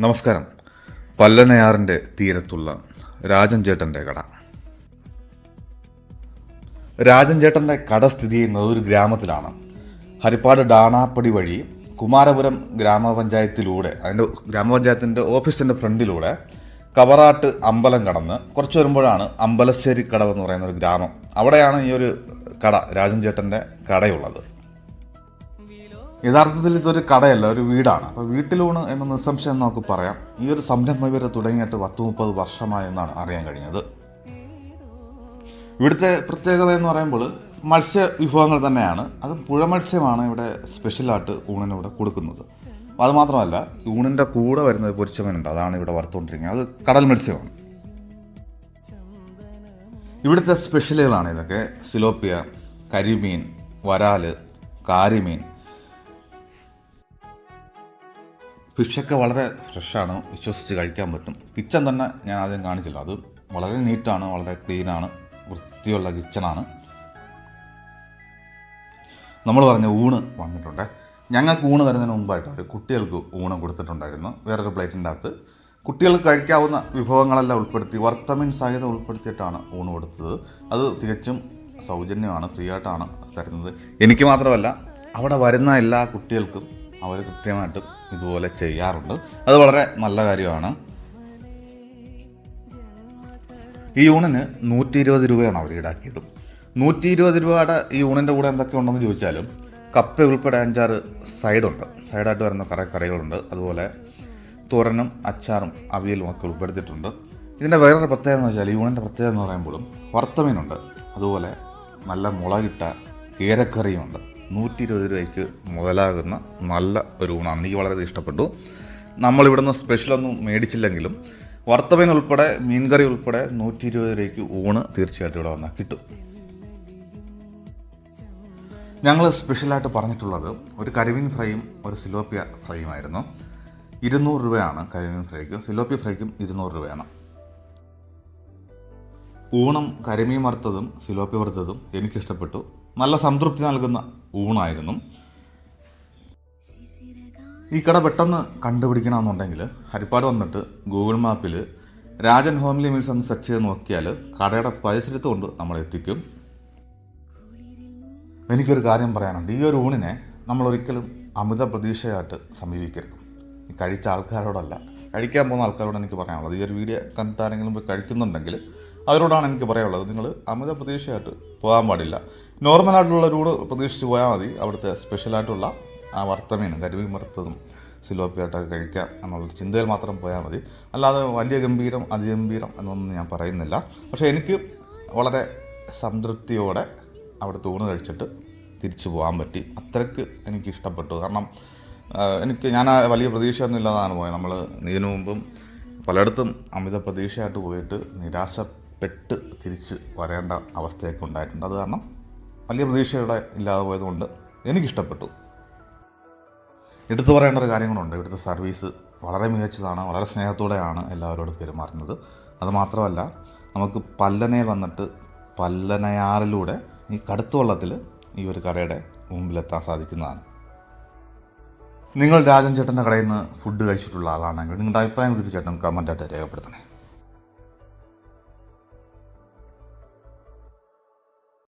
നമസ്കാരം. പല്ലനയാറിന്റെ തീരത്തുള്ള രാജൻ ചേട്ടന്റെ കട. രാജൻ ചേട്ടന്റെ കട സ്ഥിതി ചെയ്യുന്നത് ഒരു ഗ്രാമത്തിലാണ്. ഹരിപ്പാട് ഡാണാപ്പടി വഴി കുമാരപുരം ഗ്രാമപഞ്ചായത്തിലൂടെ അതിന്റെ ഗ്രാമപഞ്ചായത്തിന്റെ ഓഫീസിന്റെ ഫ്രണ്ടിലൂടെ കവറാട്ട് അമ്പലം കടന്ന് കുറച്ച് വരുമ്പോഴാണ് അമ്പലശ്ശേരി കടവ് എന്ന് പറയുന്ന ഒരു ഗ്രാമം. അവിടെയാണ് ഈ ഒരു കട രാജൻ ചേട്ടന്റെ കടയുള്ളത്. യഥാർത്ഥത്തിൽ ഇതൊരു കടയല്ല ഒരു വീടാണ്. അപ്പോൾ വീട്ടിലൂണ് എന്ന നിസ്സംശയം നമുക്ക് പറയാം. ഈ ഒരു സംരംഭം ഇവരെ തുടങ്ങിയിട്ട് പത്ത് മുപ്പത് വർഷമായെന്നാണ് അറിയാൻ കഴിഞ്ഞത്. ഇവിടുത്തെ പ്രത്യേകത എന്ന് പറയുമ്പോൾ മത്സ്യ വിഭവങ്ങൾ തന്നെയാണ്. അത് പുഴ മത്സ്യമാണ് ഇവിടെ സ്പെഷ്യലായിട്ട് ഊണിന് ഇവിടെ കൊടുക്കുന്നത്. അപ്പോൾ അത് മാത്രമല്ല ഊണിന്റെ കൂടെ വരുന്നത് പൊരിച്ചമനുണ്ട്. അതാണ് ഇവിടെ വറുത്തുകൊണ്ടിരിക്കുന്നത് അത് കടൽ മത്സ്യമാണ്. ഇവിടുത്തെ സ്പെഷ്യലുകളാണ് ഇതൊക്കെ. സിലോപ്പിയ കരിമീൻ വരാൽ കാരിമീൻ ഫിഷൊക്കെ വളരെ ഫ്രഷാണ്. വിശ്വസിച്ച് കഴിക്കാൻ പറ്റും. കിച്ചൺ തന്നെ ഞാൻ ആദ്യം കാണിച്ചില്ല. അത് വളരെ നീറ്റാണ് വളരെ ക്ലീനാണ് വൃത്തിയുള്ള കിച്ചണാണ്. നമ്മൾ പറഞ്ഞ ഊണ് വന്നിട്ടുണ്ട്. ഞങ്ങൾക്ക് ഊണ് തരുന്നതിന് മുമ്പായിട്ട് അവർ കുട്ടികൾക്ക് ഊണ് കൊടുത്തിട്ടുണ്ടായിരുന്നു. വേറൊരു പ്ലേറ്റിന്റെ അകത്ത്. കുട്ടികൾക്ക് കഴിക്കാവുന്ന വിഭവങ്ങളെല്ലാം ഉൾപ്പെടുത്തി വർത്തമിൻ സഹിതം ഉൾപ്പെടുത്തിയിട്ടാണ് ഊണ് കൊടുത്തത്. അത് തികച്ചും സൗജന്യമാണ് ഫ്രീ ആയിട്ടാണ് തരുന്നത്. എനിക്ക് മാത്രമല്ല അവിടെ വരുന്ന എല്ലാ കുട്ടികൾക്കും അവർ കൃത്യമായിട്ട് ഇതുപോലെ ചെയ്യാറുണ്ട്. അത് വളരെ നല്ല കാര്യമാണ്. ഈ യൂണിന് നൂറ്റി ഇരുപത് രൂപയാണ് അവർ ഈടാക്കിയത്. നൂറ്റി ഇരുപത് രൂപയുടെ ഈ യൂണിന്റെ കൂടെ എന്തൊക്കെ ഉണ്ടെന്ന് ചോദിച്ചാലും കപ്പ ഉൾപ്പെടെ അഞ്ചാറ് സൈഡുണ്ട്. സൈഡായിട്ട് വരുന്ന കുറേ കറികളുണ്ട്. അതുപോലെ തോരനും അച്ചാറും അവിയലും ഒക്കെ ഉൾപ്പെടുത്തിയിട്ടുണ്ട്. ഇതിന്റെ വേറൊരു പ്രത്യേകത എന്ന് വെച്ചാൽ യൂണിന്റെ പ്രത്യേകത എന്ന് പറയുമ്പോഴും വറുത്തമീനുണ്ട് അതുപോലെ നല്ല മുളകിട്ട കേരക്കറിയുമുണ്ട്. നൂറ്റി ഇരുപത് രൂപയ്ക്ക് മുതലാകുന്ന നല്ല ഒരു ഊണാണ്. എനിക്ക് വളരെ ഇഷ്ടപ്പെട്ടു. നമ്മളിവിടുന്ന് സ്പെഷ്യലൊന്നും മേടിച്ചില്ലെങ്കിലും വറുത്തമീൻ ഉൾപ്പെടെ മീൻകറി ഉൾപ്പെടെ നൂറ്റി ഇരുപത് രൂപയ്ക്ക് ഊണ് തീർച്ചയായിട്ടും ഇവിടെ വന്നാൽ കിട്ടും. ഞങ്ങൾ സ്പെഷ്യലായിട്ട് പറഞ്ഞിട്ടുള്ളത് ഒരു കരിമീൻ ഫ്രൈയും ഒരു സിലോപ്പിയ ഫ്രൈയും ആയിരുന്നു ഇരുന്നൂറ് രൂപയാണ് കരിമീൻ ഫ്രൈക്കും. സിലോപ്പിയ ഫ്രൈക്കും ഇരുന്നൂറ് രൂപയാണ്. ഊണം കരിമീൻ വറുത്തതും സിലോപ്പി വറുത്തതും എനിക്കിഷ്ടപ്പെട്ടു. നല്ല സംതൃപ്തി നൽകുന്ന ഊണായിരുന്നു. ഈ കട പെട്ടെന്ന് കണ്ടുപിടിക്കണമെന്നുണ്ടെങ്കിൽ ഹരിപ്പാട് വന്നിട്ട് ഗൂഗിൾ മാപ്പിൽ രാജൻ ഹോംലി മീൽസ് എന്ന് സെർച്ച് ചെയ്ത് നോക്കിയാൽ കടയുടെ പരിസരത്ത് കൊണ്ട് നമ്മൾ എത്തിക്കും. എനിക്കൊരു കാര്യം പറയാനുണ്ട്. ഈ ഒരു ഊണിനെ നമ്മൾ ഒരിക്കലും അമിത പ്രതീക്ഷയായിട്ട് സമീപിക്കരുത്. കഴിച്ച ആൾക്കാരോടല്ല. കഴിക്കാൻ പോകുന്ന ആൾക്കാരോട് എനിക്ക് പറയാനുള്ളത്. ഈ ഒരു വീഡിയോ കണ്ടിട്ട് ആരെങ്കിലും പോയി കഴിക്കുന്നുണ്ടെങ്കിൽ അവരോടാണ് എനിക്ക് പറയാനുള്ളത്. നിങ്ങൾ അമിത പ്രതീക്ഷയായിട്ട് പോകാൻ പാടില്ല. നോർമലായിട്ടുള്ള ഊണ് പ്രതീക്ഷിച്ച് പോയാൽ മതി. അവിടുത്തെ സ്പെഷ്യലായിട്ടുള്ള ആ വറുത്തമീനും കരിമീൻ വറുത്തതും സിലോപ്പിയായിട്ടൊക്കെ കഴിക്കാം എന്നുള്ള ചിന്തയിൽ മാത്രം പോയാൽ മതി. അല്ലാതെ വലിയ ഗംഭീരം അതിഗംഭീരം എന്നൊന്നും ഞാൻ പറയുന്നില്ല. പക്ഷേ എനിക്ക് വളരെ സംതൃപ്തിയോടെ അവിടുത്തെ ഊണ് കഴിച്ചിട്ട് തിരിച്ചു പോകാൻ പറ്റി. അത്രയ്ക്ക് എനിക്ക് ഇഷ്ടപ്പെട്ടു. കാരണം എനിക്ക് ഞാൻ വലിയ പ്രതീക്ഷയൊന്നും ഇല്ലാതാണ് പോയത്. നമ്മൾ ഇതിനു മുമ്പും പലയിടത്തും അമിത പ്രതീക്ഷയായിട്ട് പോയിട്ട് നിരാശപ്പെട്ട് തിരിച്ച് വരേണ്ട അവസ്ഥയൊക്കെ ഉണ്ടായിട്ടുണ്ട്. അത് കാരണം വലിയ പ്രതീക്ഷയുടെ ഇല്ലാതെ പോയതുകൊണ്ട് എനിക്കിഷ്ടപ്പെട്ടു. എടുത്തു പറയേണ്ട ഒരു കാര്യങ്ങളുണ്ട്. ഇവിടുത്തെ സർവീസ് വളരെ മികച്ചതാണ് വളരെ സ്നേഹത്തോടെയാണ് എല്ലാവരോടും പെരുമാറുന്നത്. അതുമാത്രമല്ല നമുക്ക് പല്ലനയിൽ വന്നിട്ട് പല്ലനയാറിലൂടെ ഈ കടുത്ത വെള്ളത്തിൽ ഈ ഒരു കടയുടെ മുമ്പിലെത്താൻ സാധിക്കുന്നതാണ്. നിങ്ങൾ രാജൻ ചേട്ടന്റെ കടയിൽ നിന്ന് ഫുഡ് കഴിച്ചിട്ടുള്ള ആളാണെങ്കിൽ നിങ്ങളുടെ അഭിപ്രായം തീർച്ചയായിട്ടും കമന്റായിട്ട് രേഖപ്പെടുത്തണേ.